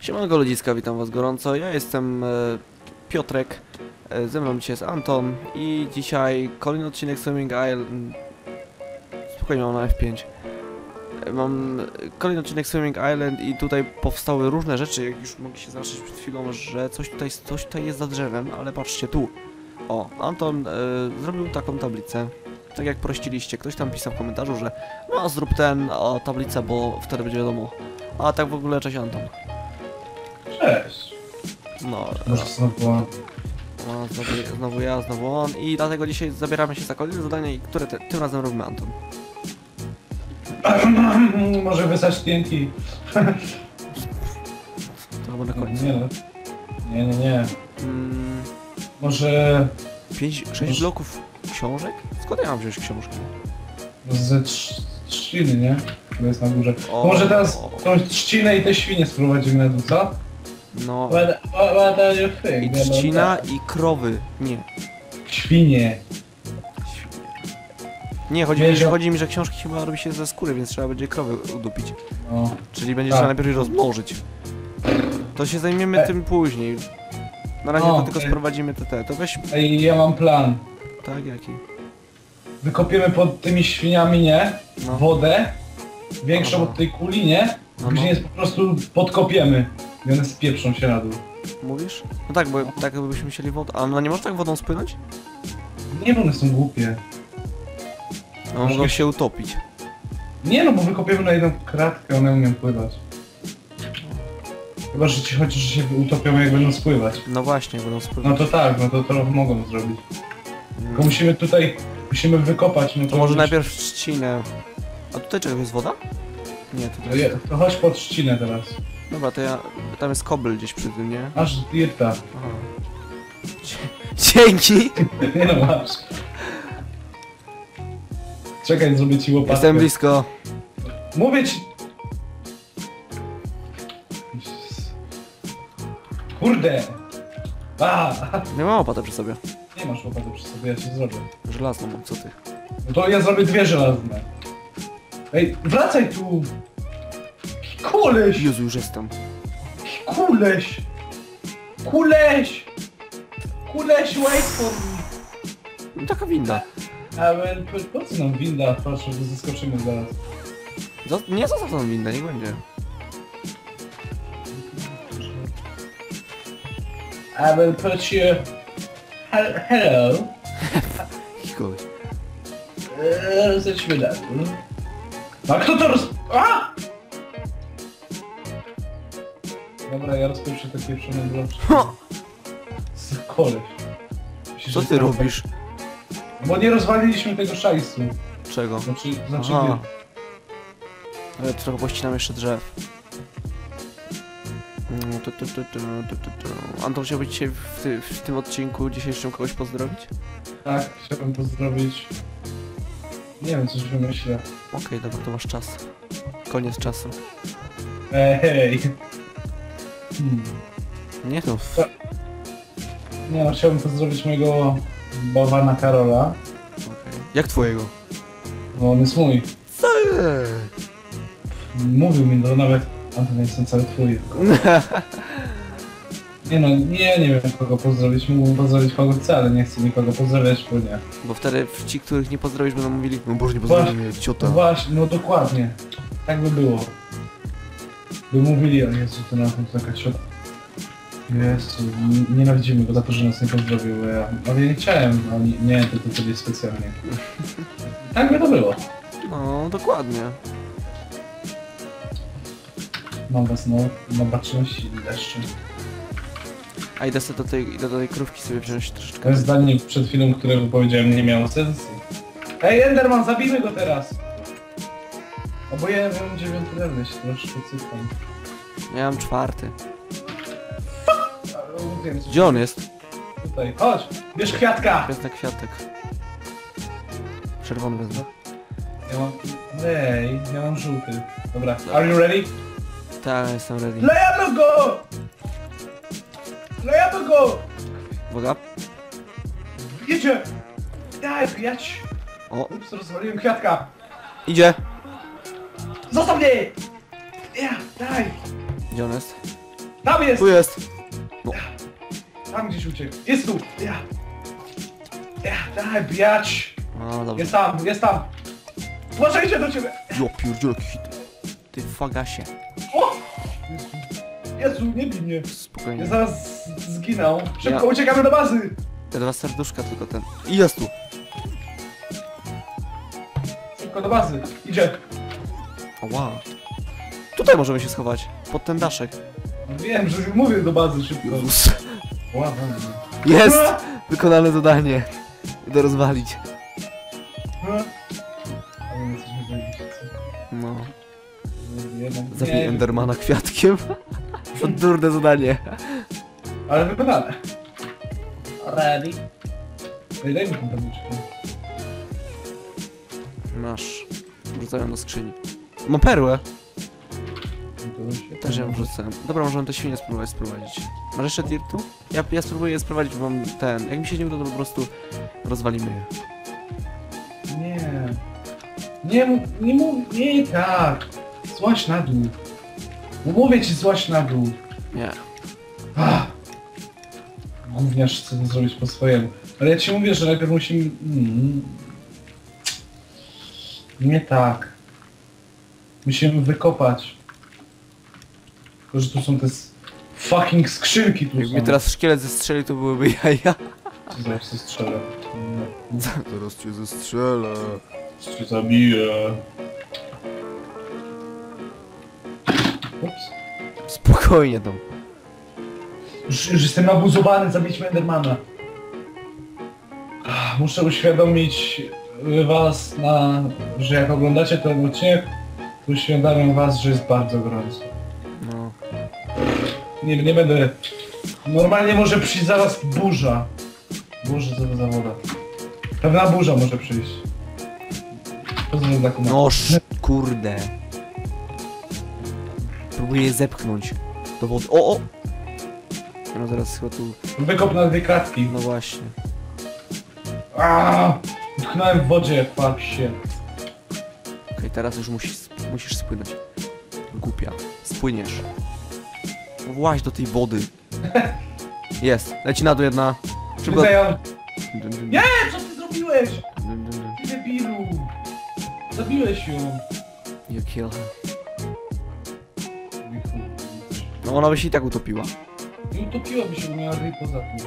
Siemanko ludziska, witam was gorąco. Ja jestem e, Piotrek, e, ze mną dzisiaj jest Anton i dzisiaj kolejny odcinek Swimming Island... Spokojnie, mam na F5. E, Mam kolejny odcinek Swimming Island i tutaj powstały różne rzeczy, jak już mogliście zobaczyć przed chwilą, że coś tutaj, coś tutaj jest za drzewem, ale patrzcie tu. O, Anton e, zrobił taką tablicę. Tak jak prosiliście, ktoś tam pisał w komentarzu, że no zrób ten, o, tablicę, bo wtedy będzie wiadomo. A tak w ogóle, cześć Anton. No, Może znowu była. no znowu, znowu ja, znowu on i dlatego dzisiaj zabieramy się za kolejne zadanie, które te, tym razem robimy Anton. Może wysłać TNT. To chyba na końcu. Nie no. Nie, nie, nie. Mm, Może 5, 6 bloków książek? Skąd ja mam wziąć książki? ze trz- trzciny, nie? To jest na górze. O. Może teraz tą trzcinę i te świnie sprowadzimy na dół, co? No, What, what, are you think? i trzcina i krowy. Nie. Świnie. Nie, chodzi mi, że, chodzi mi, że książki chyba robi się ze skóry, więc trzeba będzie krowy udupić. O. Czyli będzie Tak. trzeba najpierw je rozmnożyć. To się zajmiemy E. tym później. Na razie O, to tylko okej. sprowadzimy te, te. To weź... Ej, ja mam plan. Tak, jaki? Wykopiemy pod tymi świniami, nie? No. Wodę. Większą Aha. od tej kuli, nie? No, Później no. jest po prostu podkopiemy. I one spieprzą się na dół. Mówisz? No tak, bo tak jakbyśmy chcieli wodę. A no nie może tak wodą spłynąć? Nie, bo one są głupie. No mogą się utopić. Nie no, bo wykopiemy na jedną kratkę, one umieją pływać. Chyba, że ci chodzi, że się utopią jak będą spływać. No właśnie, będą No spływać. to tak, no to trochę mogą zrobić. Tylko Mm. musimy tutaj, musimy wykopać, no to... To może najpierw trzcinę. A tutaj czego jest woda? Nie, To, tutaj je, jest... to chodź pod trzcinę teraz. Dobra, to ja... Tam jest kobyl gdzieś przy tym, nie? Aż dirta. Aha. Dzięki! Nie no, masz. Czekaj, zrobię ci łopatkę. Jestem blisko. Mówię ci... Kurde! A, Nie mam opatę przy sobie. nie masz łopaty przy sobie, ja ci zrobię. Żelazną mam, co ty? No to ja zrobię dwie żelazne. Ej, wracaj tu! Kuleś! Jezu, już jestem. Kuleś! Kuleś! Kuleś, wait for me! No taka winda. A men, po, co nam winda? Patrz, że zaskoczymy zaraz. Nie zostaw tą windę, niech będzie. I will put you... Hel- Hello? Kogoś. Eee, Zejdźmy dół. A kto to roz... A! Dobra, ja rozpiszę te pieprzone bloczki. Ha! Z koleś. Myślisz, Co że ty to- robisz? Bo nie rozwaliliśmy tego szajsu. Czego? Znaczy, znaczy Aha. Ale trochę pościnam jeszcze drzew. Mm, tu, tu, tu, tu, tu, tu, tu. Anton chciałbyś dzisiaj w, ty, w tym odcinku dzisiejszym kogoś pozdrowić? tak, chciałbym pozdrowić. Nie wiem, coś wymyślę. Okej, dobra, to masz czas. Koniec czasu. Ej, hej. Hmm. Nie no. Nie no, chciałbym pozdrowić mojego bałwana Karola. okej. Jak twojego? Bo on jest mój. Co? Mówił mi to nawet. Anton, jestem cały twój. Nie no, nie, nie wiem kogo pozdrowić. Mógłbym pozdrowić kogo chcę, ale nie chcę nikogo pozdrawiać, bo nie. Bo wtedy ci, których nie pozdrowisz, będą mówili No Boże, nie pozdrowię ciota. No właśnie, no dokładnie. Tak by było. By mówili, o Jezu, to na to taka ciota. Jezu, n- nienawidzimy go za to, że nas nie pozdrowił, bo ja... Ale ja nie chciałem, no nie, nie to do ciebie specjalnie. Tak by to było. No, dokładnie. Mam was no, na baczności i deszczy. A idę sobie do tej, idę do tej krówki sobie wziąć troszeczkę. To zdanie przed chwilą, które wypowiedziałem, nie miało sensu. Ej, Enderman, zabijmy go teraz! O, bo ja mam dziewiąty level, się troszkę cykam. Ja mam czwarty. Ale Gdzie on jest? Tutaj, chodź! Bierz kwiatka! Jest na kwiatek. Czerwony wezmę. Ja mam... Ej, ja mam żółty. Dobra, are you ready? Tak, jestem ready. Lejemy go! Lejemy go! Uwaga. Jedzie! Daj, pijać! O, Ups, rozwaliłem kwiatka! idzie! Zostaw mnie! Ja, daj! Gdzie on jest? Tam jest! Tu jest! Tam gdzieś uciekł. Jest tu! Ja! Ja, daj, biać! Dobrze. Jest tam, jest tam! Uważajcie do ciebie! Jo, pierdziele, jaki hit. Ty fagasie. O! Jezu, nie bij mnie. Spokojnie. Ja zaraz z- zginę. Szybko Ja- uciekamy do bazy! Te dwa serduszka tylko ten. I jest tu. Szybko do bazy. Idzie. Tutaj możemy się schować. Pod ten daszek. Wiem, że mówię do bazy szybko. Jest! Wykonane zadanie. Idę rozwalić. No. Zabij Endermana kwiatkiem. To durne zadanie. Ale wykonane. Ready? Daj mi tą tabliczkę. Masz. Wrzucają do skrzyni. Mam perłę. To ją wrzucę. Dobra, możemy te świnie spróbować sprowadzić. Masz jeszcze dirtu? Ja, ja spróbuję je sprowadzić, bo mam ten. Jak mi się nie uda, to po prostu rozwalimy je. Nie. Nie mów, nie mów, nie tak. Złaś na dół. No mówię ci złaś na dół. Nie. Ach. Gówniarz chce to zrobić po swojemu. Ale ja ci mówię, że najpierw musimy... Mm. Nie tak. Musimy wykopać. Tylko, że tu są te fucking skrzynki tu Jak są. teraz szkielet zestrzeli, to byłyby jaja. Zaraz się strzelę. Zaraz cię zestrzelę. Cię zabiję. Ups. Spokojnie tam. Już, już jestem nabuzowany, zabić Endermana. Muszę uświadomić was, na, że jak oglądacie ten odcinek, to uświadamiam was, że jest bardzo gorąco. Nie, nie będę... Normalnie może przyjść zaraz burza. Burza, co to za woda? Pewna burza może przyjść. Pozdrawiam. No sz... kurde. Próbuję je zepchnąć. Do wody. O, o! No zaraz chyba tu... Wykop na dwie kratki. No właśnie. Aaaa! Utknąłem w wodzie jak fuck się. Okej, teraz już musisz, musisz spłynąć. Głupia. Spłyniesz. No Właź do tej wody. Jest. Leci na dół jedna. Szybko. Nie! Co ty zrobiłeś? Ty debilu! Zabiłeś ją. You kill her. No ona by się i tak utopiła. Nie utopiłaby się, bo miała ryj poza tym.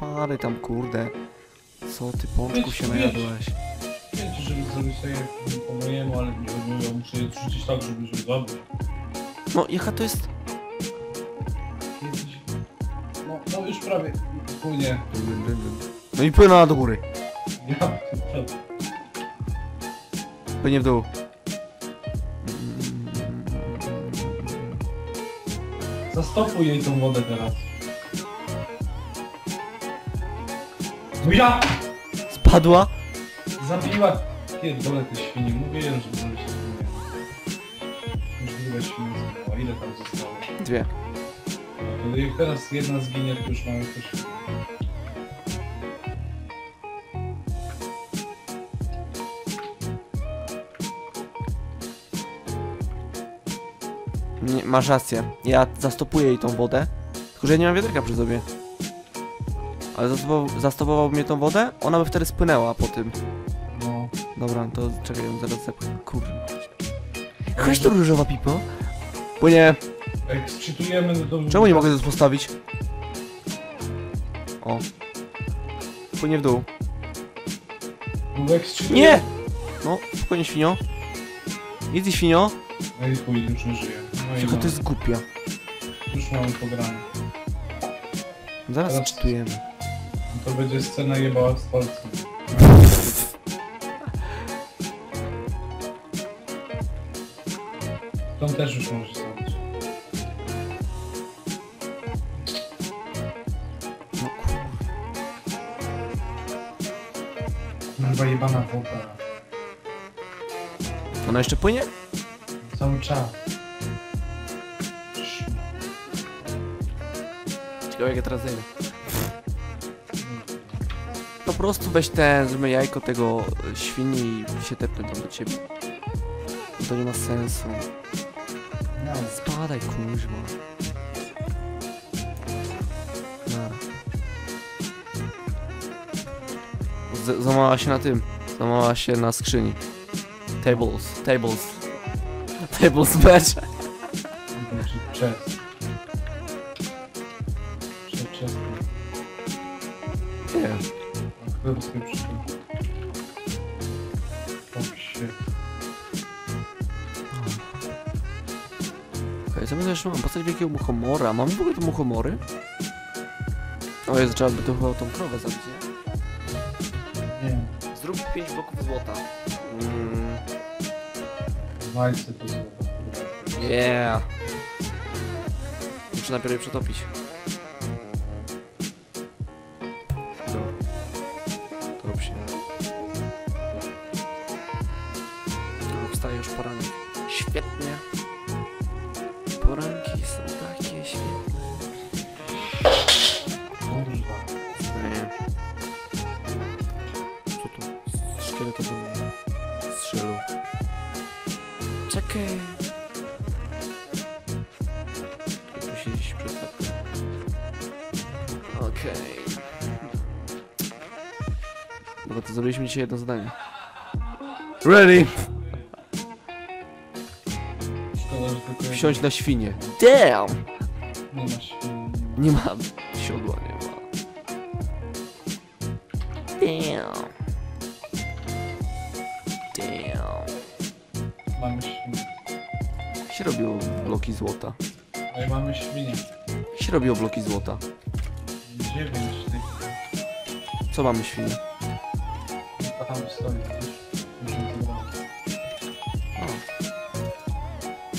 Pary tam, kurde. Co ty, pączku się najadłeś? Wiecie, żeby zrobić tak jak po mojemu, ale nie robię, muszę je rzucić tak, żeby żeby zabić. No, jaka to jest... No, no już prawie. Płynie. No i płynęła do góry. Ja... Płynie w dół. Zastopuj jej tą wodę teraz. No ja! Spadła? Zabiła pierdolę te świnie. Mówiłem, że Dwie. No jak teraz jedna zginie, to już mamy coś. Nie, masz rację. Ja zastopuję jej tą wodę. Tylko, że ja nie mam wiatraka przy sobie. Ale zastopował, zastopował mnie tą wodę, ona by wtedy spłynęła po tym. No. Dobra, to czekaj, ją zaraz zepchnę. Kurde. Chodź tu różowa pipo. Płynie. Jak sczytujemy, no. Czemu nie mogę to postawić? O. Płynie w dół. Sczytujemy... Nie! No, spokojnie świnio. Idź świnio. No i chuj, już nie żyje. No Jaka mamy, to jest głupia. już mamy pograne. Zaraz Teraz- czytujemy. No to będzie scena jebała z palcem. Tą też już możesz Kurwa jebana woda. Ona jeszcze płynie? Cały czas. Ciekawe jak ja teraz zejdę. Po prostu weź ten, zróbmy jajko tego świni i się tepnę tam do ciebie. To nie ma sensu. No. Spadaj, kuźma. Z- Zamała się na tym. Zamała się na skrzyni. Tables, tables. Tables match. Czy chest. Nie. A kto do sobie przyszedł? O shit. Okej, co my jeszcze mam? Postać wielkiego muchomora. Mamy w ogóle te muchomory? O Jezu, trzeba by to chyba tą krowę zabić, nie? Nie. Zrób 5 bloków złota. Mm, Walce to złoto. yeah. Muszę najpierw je przetopić. Zrobiliśmy dzisiaj jedno zadanie. Ready! Szkoda, że tylko Wsiąść na świnię. Damn! nie ma świn. Nie ma siodła, nie ma. Damn. Damn. Mamy świnię. Jak się robiło bloki złota? No i mamy świnię. Jak się robiło bloki złota? Dziewięć tych. Co mamy świnie? Stoi, widzisz? Musimy zebrać. O,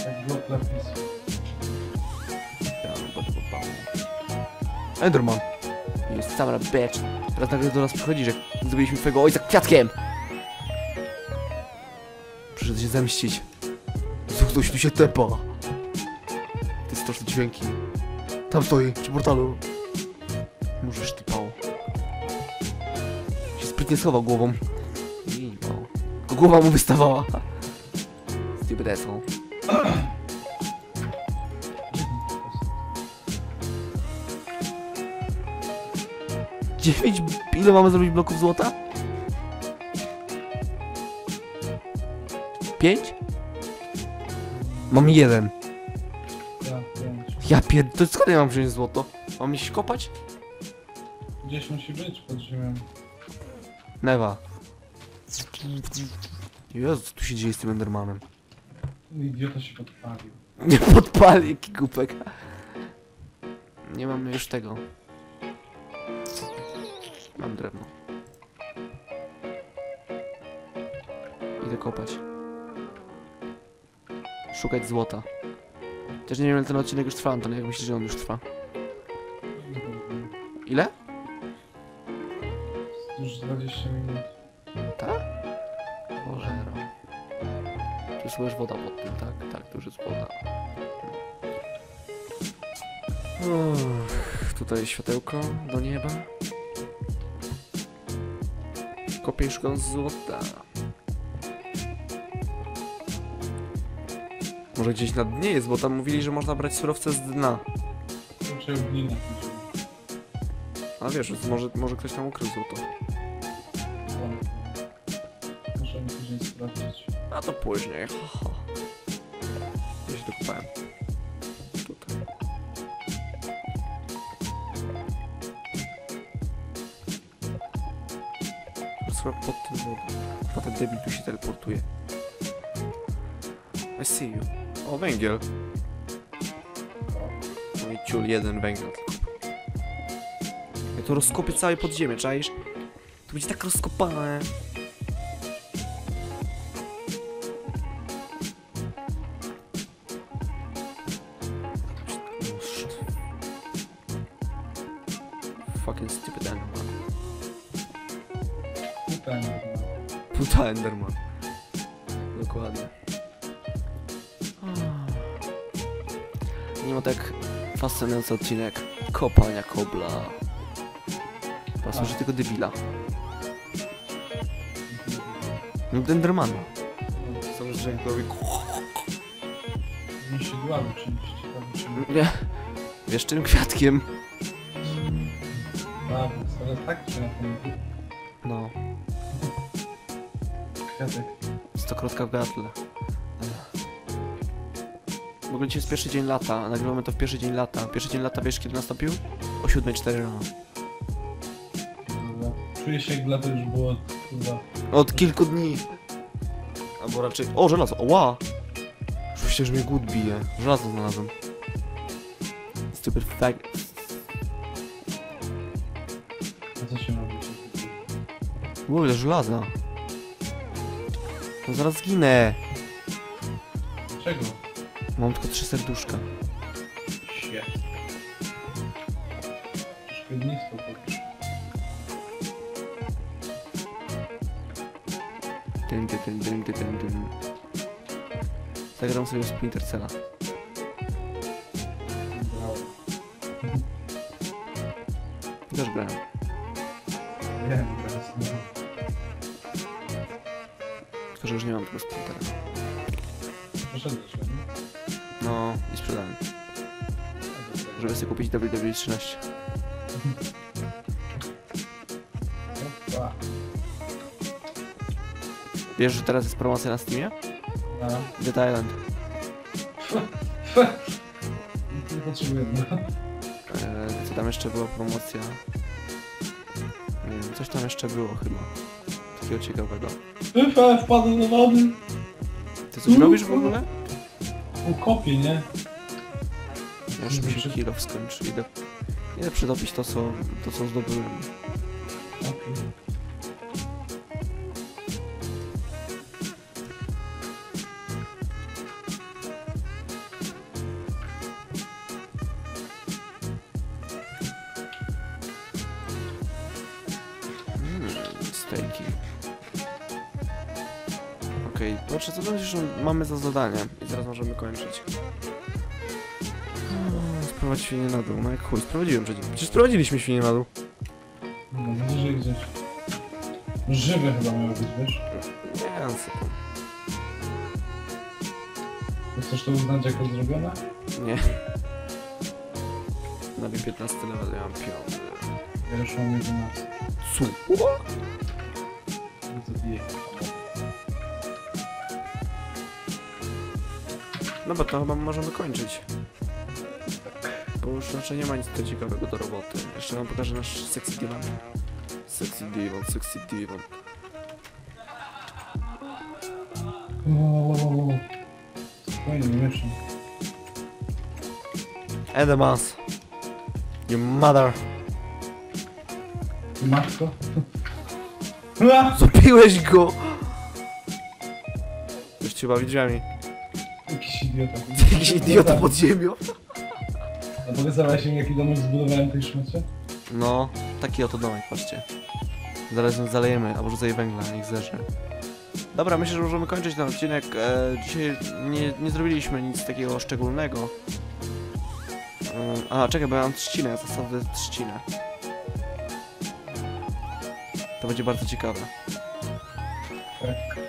Jak blok lapisu. ja będę podpał. Enderman. Jest sama bitch. Teraz nagle do nas przychodzi, że zrobiliśmy twojego ojca kwiatkiem. Przyszedł się zemścić. Ktoś tu się tepa. Ty straszne dźwięki. Tam stoi, przy portalu. Możesz ty pało. Się sprytnie schował głową. Głowa mu wystawała. Stupid asshole. Dziewięć... Ile mamy zrobić bloków złota? Pięć? Mam jeden. Ja, pięć. Ja pier... To skąd ja mam wziąć złoto? Mam iść kopać? Gdzieś musi być pod ziemią. Newa. Jezu, co tu się dzieje z tym Endermanem? Idiota się podpalił. Nie podpali, jaki głupek. Nie mamy już tego. Mam drewno. Idę kopać. Szukać złota. Też nie wiem, ile ten odcinek już trwa, Anton. Jak myślisz, że on już trwa? Ile? Już 20 minut. Tak? Tu jest łyż woda pod tym, tak? Tak, tu już jest woda. Uff, tutaj światełko do nieba. Kopię szukając złota. Może gdzieś na dnie jest, bo tam mówili, że można brać surowce z dna. Raczej ognina chodziło. A wiesz, może, może ktoś tam ukrył złoto. To później. Ho, ho. Gdzieś dokopałem. Tutaj. Słuchaj, pod tym wodą. Chyba ten debil tu się teleportuje. I see you. O, węgiel. No i ciul, jeden węgiel. Ja to rozkopię całe podziemie, czaisz? To będzie tak rozkopane. Dokładnie. Nie ma tak fascynujący odcinek kopania kobla. Chyba słyszę tylko debila. No Endermana. Są dźwiękowi. Powinien się dławy czymś ciekawym czym. Nie. Wiesz czym kwiatkiem? A, więc teraz tak czy na tym No. kwiatek. Stokrotka w gardle. W ogóle dzisiaj jest pierwszy dzień lata, nagrywamy to w pierwszy dzień lata. Pierwszy dzień lata wiesz kiedy nastąpił? O 7.04 rano. Czuję się jak lato już było chyba. Od kilku dni. Albo raczej... O, żelazo! Ła! Już myślę, że mnie głód bije. Żelazo znalazłem. Stupid fag... A co się robi? Ile żelaza. No zaraz zginę. Czego? Mam tylko trzy serduszka. Nisko powiesz. Dyn, dyn, dyn, dyn, dyn, dyn, dyn. Zagram sobie Splinter Cella. Też grałem. Wiem, że już nie mam tego nie? No, i sprzedałem. Żeby sobie kupić WW13. Opa. Wiesz, że teraz jest promocja na Steamie? A. The Thailand. Nie potrzebuję, no. Eee, co tam jeszcze była promocja? Nie wiem, coś tam jeszcze było chyba. Takiego ciekawego. Wyfa, wpadł do wody. Ty coś robisz w ogóle? Ukopie, nie? Ja już mi się kilo skończy. Idę, idę przydobić to, co, to, co zdobyłem. Okej. Stejki. Okej, proszę, co to że mamy za zadanie? I zaraz możemy kończyć. Hmm, Sprowadź świnię na dół. No jak chuj, sprowadziłem przecież. Przecież sprowadziliśmy świnię na dół. No, bliżej gdzieś. Żywe chyba miało być, wiesz? Nie, no co tam. Chcesz to uznać jako zrobione? Nie. Na 15 level ja mam piąty. Ja już mam 11. Co? No bo to chyba możemy kończyć. Bo już raczej nie ma nic tu ciekawego do roboty. Jeszcze wam pokażę nasz sexy divan. Sexy divan, sexy divan. Ooo. Spokojnie, nie mieszam. Edemas. Your mother. Matko? A! Zabiłeś go! Już cię bawi drzwiami. Jakiś idiota. Jakiś idiota pod ziemią. A pokazałeś im jaki domek zbudowałem w tej szmacie? No, taki oto domek, patrzcie. Zaraz ją zalejemy, albo rzucę jej węgla, niech zerze. Dobra, myślę, że możemy kończyć ten odcinek. E, dzisiaj nie, nie zrobiliśmy nic takiego szczególnego. E, a, czekaj, bo ja mam trzcinę, zasady trzcinę. To będzie bardzo ciekawe. Tak.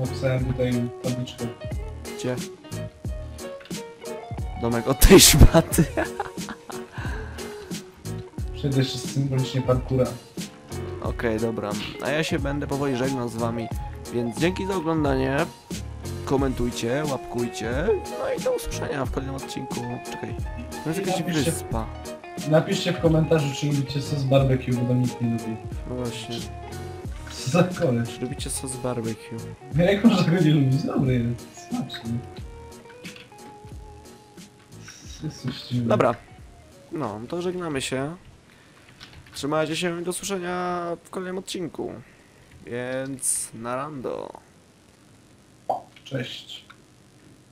Napisałem tutaj tabliczkę. Gdzie? Domek od tej szmaty. Przejdę jeszcze symbolicznie parkura. Okej, dobra. A ja się będę powoli żegnał z wami. Więc dzięki za oglądanie. Komentujcie, łapkujcie. No i do usłyszenia w kolejnym odcinku. Czekaj. To jest jakaś Napiszcie- wyspa. Napiszcie w komentarzu, czy lubicie sos barbecue, bo tam nikt nie lubi. Właśnie. Co za koleś. Lubicie sos barbecue? Jak można go nie lubić? Dobry jest, smaczny. Jest. Dobra. No, to żegnamy się. Trzymajcie się i do usłyszenia w kolejnym odcinku. Więc na rando. Cześć.